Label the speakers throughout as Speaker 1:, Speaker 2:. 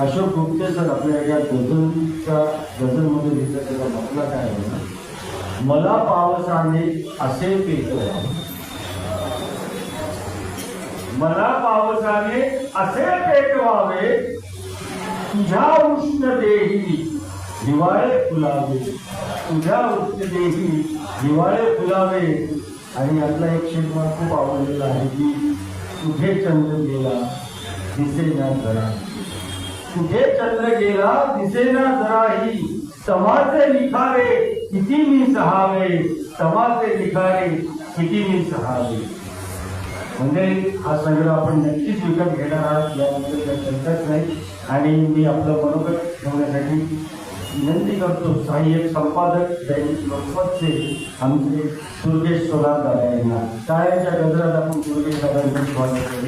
Speaker 1: Ashok Gupte sir आपल्या या गझलच्या गझलमध्ये लिहिलं त्याचा म्हटलं काय आहे? ना मला पावसाने असे पेटवा मला पावसाने असे पेटवावे तुझ्या उष्णतेही हिवाळे फुलावे. तुझ्या उष्णतेही हिवाळे फुलावे. आणि यातला एक शेत खूप आवडलेला आहे की तुझे चंद्र गेला दिसेना जरा. तुझे चंद्र गेला दिसेना जराही। समाचे लिखावे किती मी सहावे। समाचे लिखावे किती मी सहावे। म्हणजे हा संग्रह आपण नक्कीच विकत घेणार आहात याबद्दल काही शंकाच नाही. आणि मी आपलं मनोगत ठेवण्यासाठी विनंती करतो, सहाय्यक संपादक दैनिक लोकमतचे आमचे दुर्गेश दादा यांना. गजरात आपण दुर्गेश दादांचं स्वागत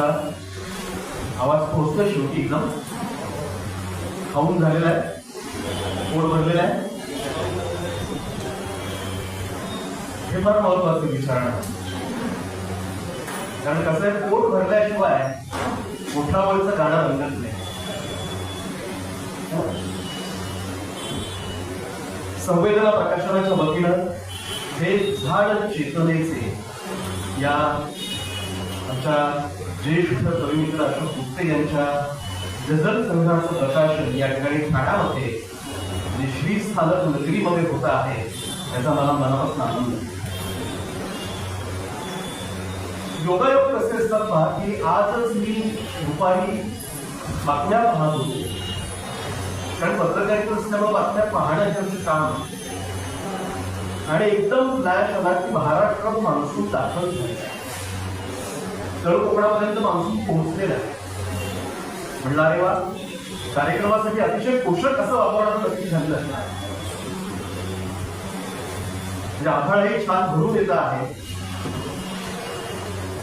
Speaker 2: होता. आवाज पोहोचतो शेवटी एकदम. खाऊन झालेला आहे. पोट भरलेलं आहे. हे फार महत्वाचं विचारणं. कारण कसं आहे पोट भरल्याशिवाय पोटावरचं गाणं रंगत नाही. हो. संवेदना प्रकाशनाच्या वतीनं हे झाड चेतनेचे या आमच्या ज्येष्ठ कविमित्र अशोक गुप्ते यांच्या गझल संग्रहाचं प्रकाशन या ठिकाणी ठाण्यामध्ये जे श्री स्थानक नगरीमध्ये होत आहे त्याचा मला मनापासून आनंद योगायोग कसे असतात पहा की आजच मी दुपारी बातम्या पाहत होतो. कारण पत्रकारिता असल्यामुळे बातम्या पाहण्याचे आमचे काम आणि एकदम फ्लॅश आला की महाराष्ट्रात मान्सून दाखल झाला सर्व कोकणापर्यंत मान्सून पोहोचलेला आहे म्हणला अरे वा कार्यक्रमासाठी अतिशय पोषक असं वातावरण नक्की झालेलं असणार म्हणजे आभाळही छान भरून येत आहे.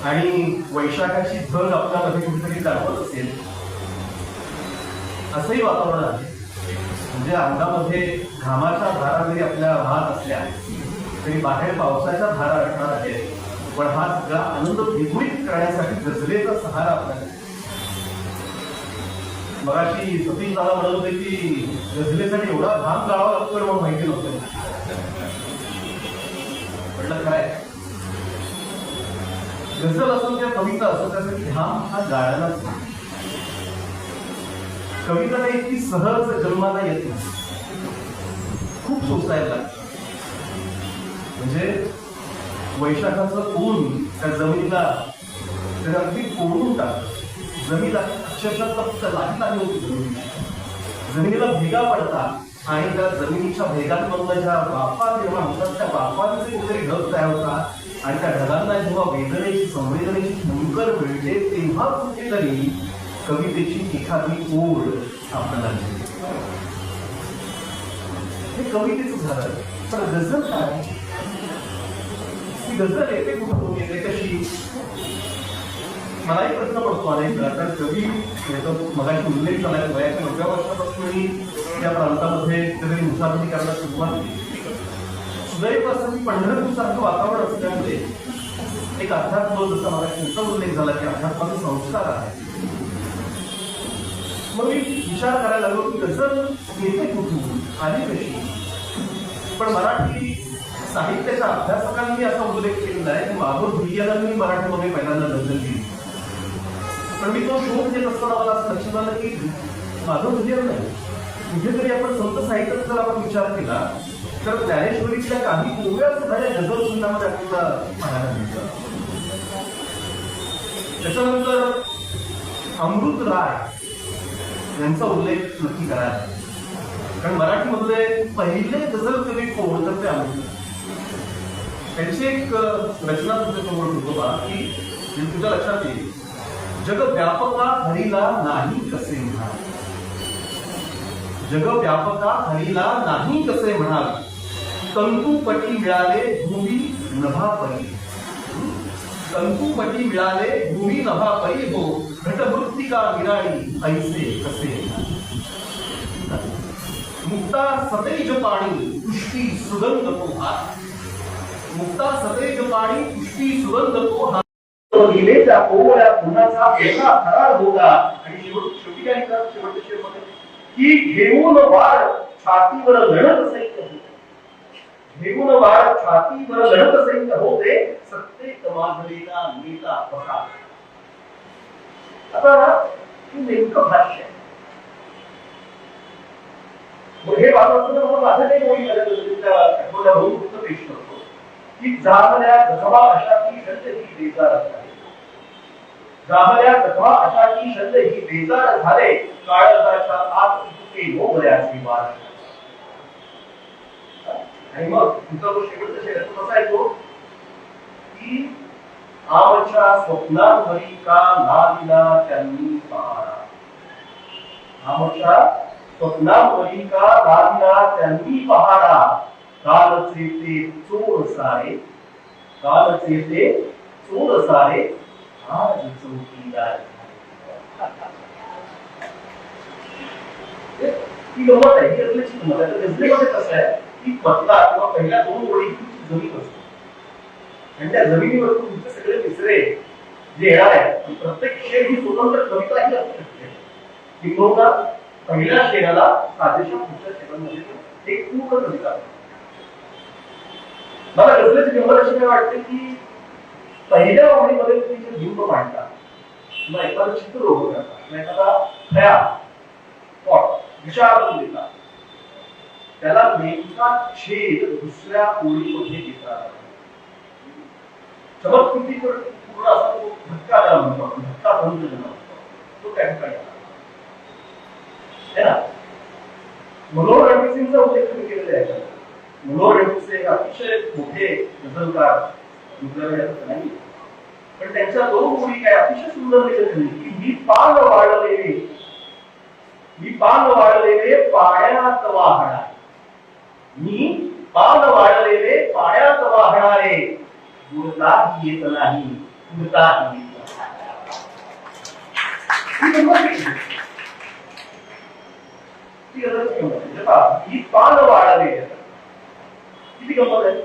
Speaker 2: आणि वैशाखाची झळ आपल्यामध्ये कुठेतरी जाणवत असेल. असंही वातावरण आहे. म्हणजे अंगामध्ये घामाच्या धारा जरी आपल्या वाहत असल्या तरी बाहेर पावसाच्या धारा असणार आहेत. पण हा सगळा आनंद द्विगुणित करण्यासाठी गजलेचा सहारा आपल्याला मगाशी सतीश दादा म्हणत होते की गजलेसाठी एवढा घाम गावा लागतो मला माहिती नव्हतं. म्हटलं काय? गझल असो किंवा कविता असो त्यासाठी घाम हा गाळायलाच नाही. कविता काही इतकी सहज जन्माला येत नाही. खूप सोसायला म्हणजे वैशाखाचं ऊन त्या जमिनीला त्याला अगदी कोडून टाकत जमीन अक्षरशः तप्त लागत आली होती जमिनीची. जमिनीला भेगा पडतात आणि त्या जमिनीच्या भेगांमधून ज्या वाफा निर्माण होतात त्या वाफांचे कुठेतरी ढग तयार होतात आणि त्या ढगांना जेव्हा वेदनेची संवेदनेची ठुंकर मिळते तेव्हा कुठेतरी कवितेची एखादी ओढ आपल्याला मिळते. हे कवितेचं झालं पण गझल काय ती गझल येते कुठून येते कशी मलाही प्रश्न पडतो अनेक वेळा कारण कवी याचा मगाशी उल्लेख झाला वयाच्या नवव्या वर्षापासून मी त्या प्रांतामध्ये कधी मुसाफरी करायला सुरुवात केली. सुदैव पंढरपूरसारखं वातावरण असल्यामुळे एक अध्यात्म जसा मला तुमचा उल्लेख झाला की अध्यात्माचे संस्कार आहे. मग मी विचार करायला लागलो की गजल येते कुठून आली कशी? पण मराठी साहित्याच्या अभ्यासकांनी असा उल्लेख केलेला आहे की माधव भुईयाला मी मराठीमध्ये पहिल्यांदा गझल दिली. पण मी तो शोध घेत असताना मला असं लक्षात आलं की माधव भुईया नाही. म्हणजे कुठेतरी आपण संत साहित्याचा जर आपण विचार केला तर ज्ञानेश्वरीच्या काही कोव्या सुद्धा या सुंदामध्ये आपल्याला पाहायला मिळतात. त्याच्यानंतर अमृत राय यांचा उल्लेख नक्की करायला कारण मराठीमधले पहिले गझल कवी कोण तर ते अमृत. त्यांची एक रचना तुमच्यासमोर ठेवतो बा की जी तुझ्या लक्षात येईल जग व्यापका हरीला नाही कसे म्हणाल? जग व्यापका हरीला नाही कसे म्हणाल? तंतू पटी मिळाले भूमी नभा परी.
Speaker 3: कंकुपटी मिळाले भूमी नभा परी हो. घटमृत्तिका विराणी ऐसे कसे? मुक्ता सतेज पाणी पुष्टी सुगंध तो हा मुक्ता सतेज पाणी पुष्टी सुगंध तो हा
Speaker 2: लिहिलेच्या कोवळ्या गुणाचा वेगळा थरार होता. आणि शेवटी काय लिहितात? शेवटच्या शेवटमध्ये की घेऊन वाढ छातीवर लढत सैन्य घेऊन वाढ छातीवर लढत सैन्य होते सत्तेत माधलेला नेता पहा आता हे नेमकं भाष्य आहे. मग हे वाचत मग माझं काही होईल आठवड्या भाऊ फक्त पेश करतो. की जामल्या जखमा अशा की शब्द ही बेजार झाले. जामल्या जखमा अशा की शब्द ही बेजार झाले काळजाच्या आत इतके मोगऱ्याचे वार आणि मग तुमचा तो शेवटचा शेवट कसा येतो की आमच्या स्वप्नांवरी का नाविला त्यांनी पहारा आमच्या स्वप्नावरी का लाविला त्यांनी पहारा कालचे ते चोर सारे कालचे ते चोर सारे, आज चौकीदार. ही गंमत आहे ही गझलेची गंमत आहे तर गझलेमध्ये कसं आहे की पत्ता किंवा पहिल्या दोन ओळी तुमची ज़मीन असते आणि त्या जमिनीवर तुमचे सगळे तिसरे जे येणार आहे प्रत्येक शेर ही स्वतंत्र कविताही असू शकते पहिल्या शेराला साजेशा पुढच्या शेरांमध्ये एक पूर्ण कविता मला गझलेची गंमत अशी काय वाटते की पहिल्या ओळीमध्ये तुम्ही जे बिंब मांडता किंवा एखादं चित्र उभं करता किंवा एखादा खया पॉट विचार करून देता त्याला नेमका छेद दुसऱ्या ओळीमध्ये घेता चमत्कृती पूर्ण असा तो धक्का त्याला म्हणतो धक्का बंद ज्याला तो त्या ठिकाणी आला. है ना? मनोहर रणवीर उल्लेख तुम्ही केलेला आहे. मनोहर रणवीर एक अतिशय मोठे गझलकार दुसऱ्याकडे नाही. पण त्यांच्या दोन मुली काय अतिशय सुंदर लिहिलं त्यांनी की मी पान वाढलेले मी पान वाढलेले पाण्यात वाहणार. मी पान वाढलेले पाण्यात वाहणारे गुरता येत नाही गुरता येत नाही. म्हणजे ही गंमत ही गंमत आहे. म्हणजे मी पान वाढलेले किती गंमत आहे?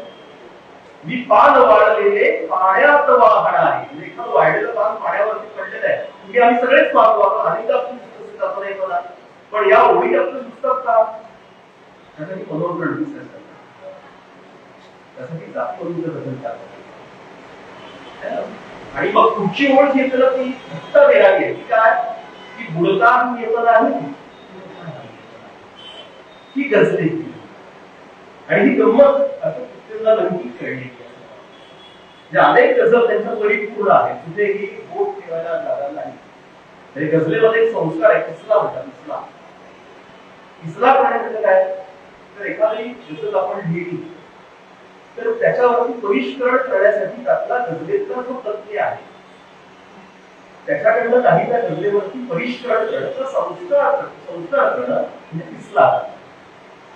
Speaker 2: मी पान वाढलेले पाण्यात वाहणारे म्हणजे एखादं वाढलेलं पान पाण्यावरती पडलेलं आहे. म्हणजे आम्ही सगळेच पाहतो आपण अनेकदा आपण पुस्तक आपण हे बघा. पण या ओळी आपण पुस्तक का? त्यासाठी मनोरंजन रणवीर त्यासाठी जात करून बदल आणि मग पुढची ओळख जी ती फक्त वेळा आहे. काय? की बुडता येत नाही. ही गजले आणि ही गंमत असं कुठेला नक्की कळली जे अनेक गझल त्यांच्या परिपूर्ण आहे. कुठेही बोट ठेवायला जागा नाही. तरी गझलेमध्ये एक संस्कार आहे, किसला म्हणतात, किसला. किसला करणे म्हणजे काय? तर एखादी गझल आपण लिहिली, तर त्याच्यावरती परिष्करण करण्यासाठी त्यातला गझलेतला जो तथ्य आहे, त्याच्याकडनं काही त्या गझलेवरती परिष्करण करणं संस्कार संस्कार करणं म्हणजे किसला.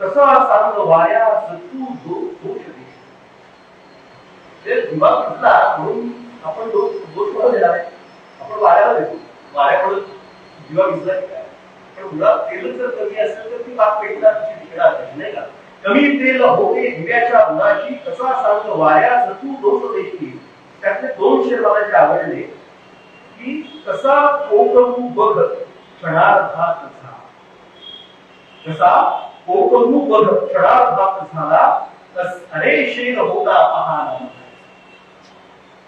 Speaker 2: कसा सांग वाया सतू दो दोष देशी. ते दिवा म्हटला म्हणून आपण दोष दोष कोणाला देणार आहे. आपण वाऱ्याला देतो. वाऱ्याकडून दिवा भिजला की काय पण मुळात तेल जर कमी असेल तर ती बाग पेटणार तिची टिकणार नाही, नाही का? कमी तेल होते दिव्याच्या बुडाशी कसा सांग वाया सतू दोष देशी त्यातले दोन शेर मला जे आवडले की कसा कोकरू बघ क्षणार्धात कसा कसा कोकरू बघ क्षणार्धात झाला तस अरे शेर होता पहाना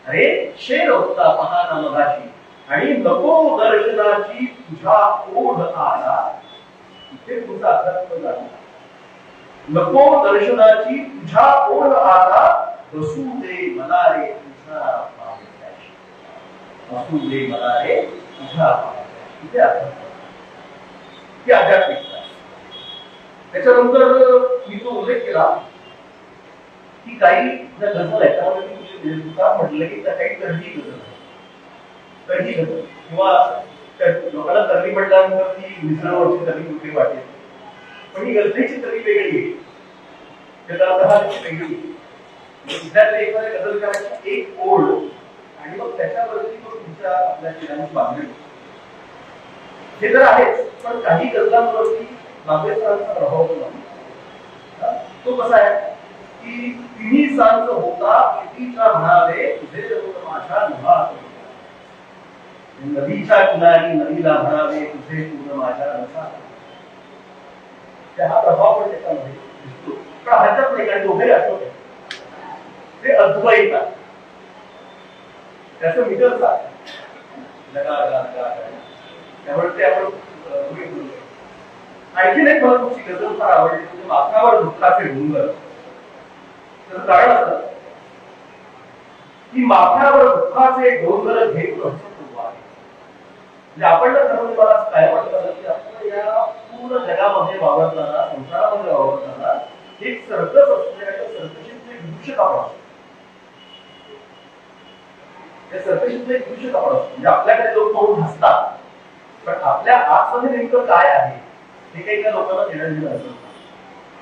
Speaker 2: अरे शेर होता पहाना मगाशी आणि नको दर्शनाची तुझा ओढ आला. इथे तुझा अध्यात्म झाला. नको दर्शनाची तुझा ओढ आला बसू दे मला रे तुझा बसू दे मला रे तुझा इथे आता त्याच्यानंतर मी जो उल्लेख केला. की काही ज्या गझल आहेत त्यामध्ये मी तुझे म्हटलं की त्या काही तरही गझल आहेत. तरही गझल किंवा लोकांना तरी म्हटल्यानंतर ती मिसळवरची तरी कुठली वाटेल. पण ही गझलेची तरी वेगळी आहे. त्याचा वेगळी विद्यार्थी एखाद्या गझल करायची एक ओळ आणि मग त्याच्यावरती तो तुमच्या आपल्या शिरांची बांधणी हे तर आहेच पण काही गझलांवरती बांबेसरांचा प्रभाव पण. तो कसा आहे की तिन्ही सांज होता कितीचा म्हणाले तुझे ज़रूर माझ्या निभात नदीच्या किनारी नदीला म्हणावे तुझे पूर्ण माझ्या नसा हा प्रभाव पण त्याच्यामध्ये दिसतो पण ह्याच्यात नाही? कारण दोघे आठवत ते अद्वैत आहे. त्याचं मीटरच आहे. त्यामुळे ते आपण आणखी नाही एक मला तुमची गजल फार आवडली म्हणजे माथ्यावर दुःखाचे डोंगर तर कारण असं की माथ्यावर दुःखाचे डोंगर घेऊन म्हणजे आपण जर खरं मला काय वाटतं की आपण या पूर्ण जगामध्ये वावरताना संसारामध्ये वावरताना एक सर्कस असते आणि सर्कशीतले दृश्य आपण असतो. त्या सर्कशीतले विदूषक आपण असतो. म्हणजे आपल्याकडे लोक पाहून हसतात. पण आपल्या आतमध्ये नेमकं काय आहे? हे काही त्या लोकांना देण्यात दिलं असं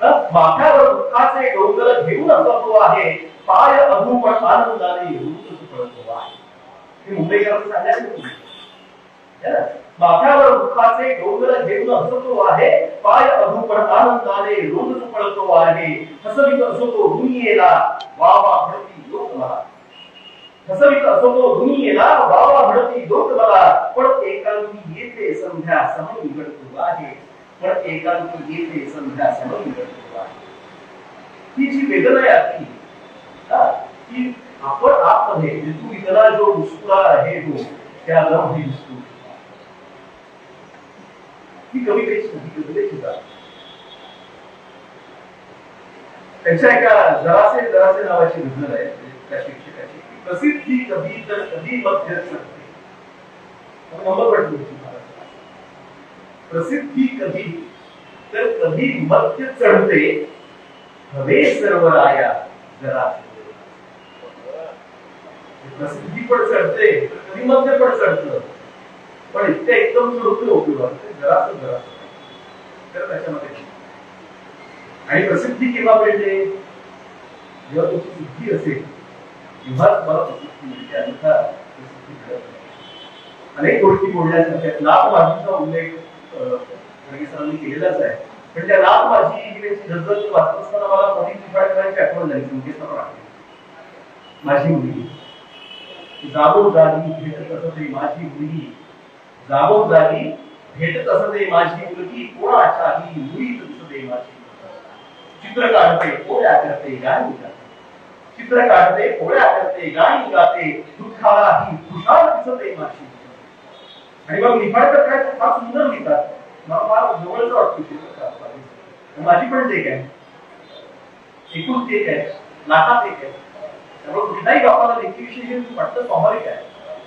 Speaker 2: तर माथ्यावर दुःखाचे डोंगर घेऊन असा तो आहे. पाय अधूपण आनंदाने रुंद पडतो आहे. हे मुंबईकरांचं सांगायचं माथ्यावर दुःखाचे डोंगर घेऊन हसतो आहे. पाय अधूपण आनंदाने रोज पळतो आहे. हसवित असो तो दुनियेला वावा भडती लोक मला. हसवित असो तो दुनियेला वावा भडती लोक मला. पण एकांती येते संध्या समय उघडतो आहे. पण एकांती येते संध्या समय उघडतो आहे. ही जी वेदना आहे आपली हा, की आपण आतमध्ये तू इतरा जो मुस्कुरा आहे तो त्या दिसतो ही जरासे नावाची गझल आहे त्या शिक्षकाची. प्रसिद्धी कधी तर कधी मध्य चढते नंबर पडतो प्रसिद्धी कधी? तर कधी मत्य चढते हवे सर्व राया जरा प्रसिद्धी पण चढते कधी मध्य पण चढत. पण इतक्या एकदम चढतो उपयोग जरा जरा तर त्याच्यामध्ये आणि प्रसिद्धी केव्हा मिळते? जेव्हा तुमची सिद्धी असेल तेव्हा तुम्हाला प्रसिद्धी मिळते. अन्यथा प्रसिद्धी मिळत नाही. अनेक गोष्टी बोलण्यासारख्या लाभ वाढीचा उल्लेख सरांनी केलेलाच आहे. पण त्या नाथ माझी इंग्रजी त्यांची गझल वाचत असताना मला कधी निफाडकरांची आठवण झाली संकेतनं आठवली. माझी मुलगी. जागो जागी भेटत असते माझी मुलगी. जागो जागी भेटत असते माझी मुलगी कोणाच्या कोणाच्याही मुळीत दिसते माझी चित्र काढते पोळ्या करते गाणी गाते. चित्र काढते पोळ्या करते गाणी गाते. दुःखाला ही खुशाल दिसते माझी आणि मग निफाडकर काय तर फार सुंदर लिहितात मला फार जवळच वाटतो चित्रकार माझी पण एक आहे. एकूण एक आहे. नाटात एक आहे. त्यामुळे कुठल्याही गावाला लेखीविषयी हे वाटतं स्वाभाविक आहे.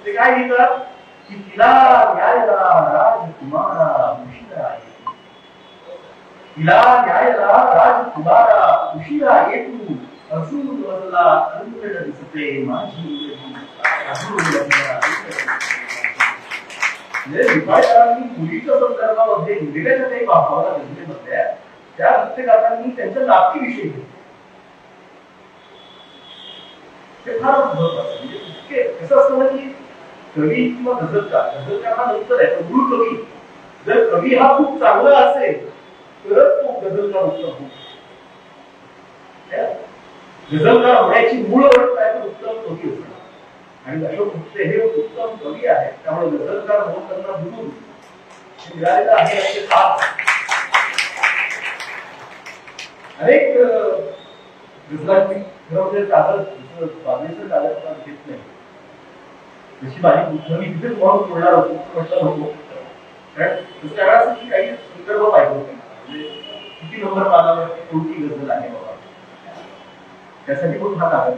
Speaker 2: ते काय लिहितात? की तिला न्यायला राजकुमारा उशिरा आहे. तिला न्यायला राजकुमारा उशिरा येतू असून वरला अंकड दिसते. माझी मुलगी. अजून वरला अंकड दिसते. म्हणजे निफाडकरांनी म्हणजे मुलीच्या संदर्भामध्ये लिहिलेल्या काही भावना गझलेमधल्या त्या प्रत्येकांनी त्यांच्या नातीविषयी लिहिलं. ते फार महत्वाचं म्हणजे इतके कसं असतं ना की कवी किंवा गझलकार गझलकार हा नंतर आहे पण मूळ कवी जर कवी हा खूप चांगला असेल तरच तो गझलकार उत्तम होतो है? गझलकार होण्याची मूळ ओळख काय तर उत्तम कवी असणं आणि गुप्ते हे उत्तम कवी आहेत. त्यामुळे गझलकार म्हणून त्यांना हे मिळालेलं आहे असे अनेक गझलांची खरं कागद बांधणीचं कागद घेत नाही. जशी माझी तिथेच म्हणून बोलणार होतो कारण दुसऱ्या वेळेस अशी काही संदर्भ पाहिजे होते. किती नंबर पानावरती कोणती गझल आहे बाबा? त्यासाठी हा कागद?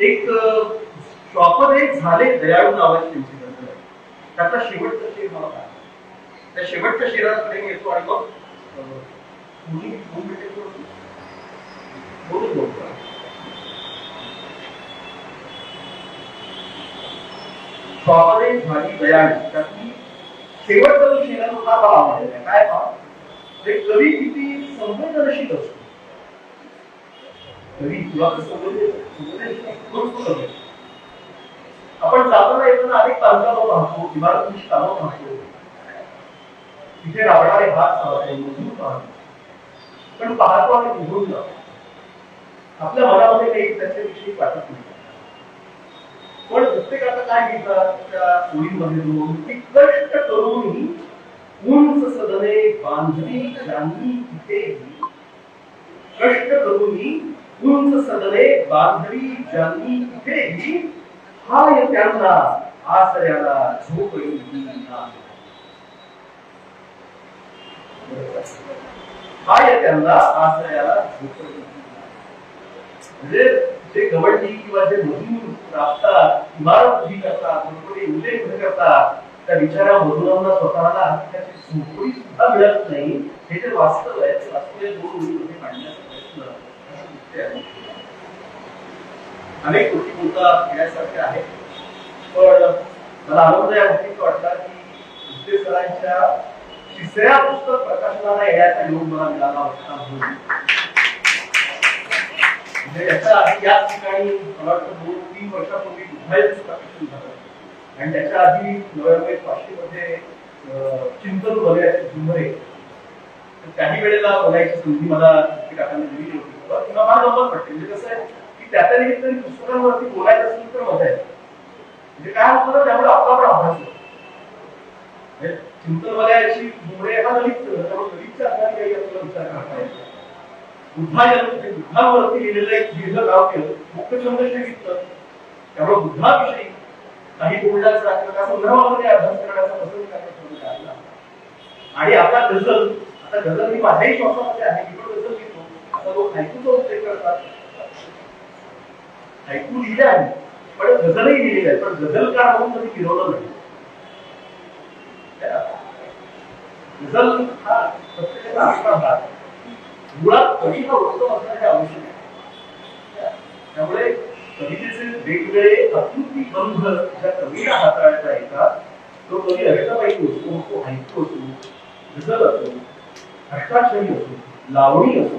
Speaker 2: एक प्रॉपर एक झाले दयाळू नावाची त्यांची ग्रंथ आहे. त्यातला शेवटचा शेर मला काय? त्या शेवटच्या शेराकडे मी येतो आणि मग मुली दोन मिनिटे बोलून बोलतो श्वापदे झाली दयाळू. त्यातली शेवटचा जो शेरा तो हा मला काय पहा ते म्हणजे कवी किती संवेदनशील असतो. कवी तुला कसं आपण जाताना येताना अनेक बांधकामं पाहतो इमारतीची कामं पाहतो. तिथे राबणारे हात पाहतो मजूर पाहतो. पण पाहतो आणि निघून जातो. आपल्या मनामध्ये काही त्याच्याविषयी वाटत नाही. पण प्रत्येकाचा काय घेतात? त्या ओळीमध्ये दोन की कष्ट करूनही उंच सदने बांधली ज्यांनी तिथे कष्ट करूनही उंच सदने बांधवी जानी तिथेही हाय त्यांना आसऱ्याला झोप येऊन हाय त्यांना आसऱ्याला झोप येऊन म्हणजे जे गवंडी किंवा जे मजूर राबतात इमारत उभी करतात बरोबर उल्लेख उभे करतात त्या बिचाऱ्या मजुरांना स्वतःला त्याची झोपडी सुद्धा मिळत नाही हे जे वास्तव आहे वास्तव दोन ओळीमध्ये मांडण्याचा प्रयत्न अनेक गोष्टी बोलता येण्यासारख्या आहेत. पण मला आनंद या गोष्टीचा वाटला की दुसरे सरांच्या तिसऱ्या पुस्तक प्रकाशनाला येण्याचा योग मला मिळाला होता म्हणजे याच्या आधी याच ठिकाणी मला वाटतं दोन तीन वर्षापूर्वी दुधायचं प्रकाशन झालं. आणि त्याच्या आधी नव्याण्णव पाचशे मध्ये चिंतन वगैरे झुमरे. तर काही वेळेला बोलायची संधी मला तिथे काकांनी दिली होती. किंवा तिला फार गंमत वाटते म्हणजे कसं आहे की त्याच्या निमित्ताने पुस्तकांवरती बोलायचं असेल तर मजा येते. म्हणजे काय होतं ना त्यामुळे आपला पण अभ्यास होतो. म्हणजे चिंतन वलयाची मुळे हा ललित त्यामुळे ललितच्या आधारे काही आपल्याला विचार करता येतो बुद्धायन म्हणजे बुद्धावरती लिहिलेलं एक दीर्घ काव्य मुख्यचंद्र घेतलं त्यामुळे बुद्धाविषयी काही बोलण्याचा किंवा संदर्भामध्ये अभ्यास करण्याचा पसंत काय आणि आता गझल आता गझल ही माझ्याही श्वासामध्ये आहे. की पण गझल आता लोक करतात. हायकू लिहिले आहे पण गझलही लिहिलेली आहे. पण गझलकार म्हणून कधी फिरवलं नाही. गझल हा प्रत्येकाचा आत्मा भाग मुळात कवी हा उत्तम असणं हे आवश्यक आहे. त्यामुळे कवितेचे वेगवेगळे अकृती बंध ज्या कवीला हाताळता येतात तो कवी अष्टपायी असतो तो हायकू असो गझल असो अष्टाक्षरी असो लावणी असो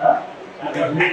Speaker 2: हा? आणि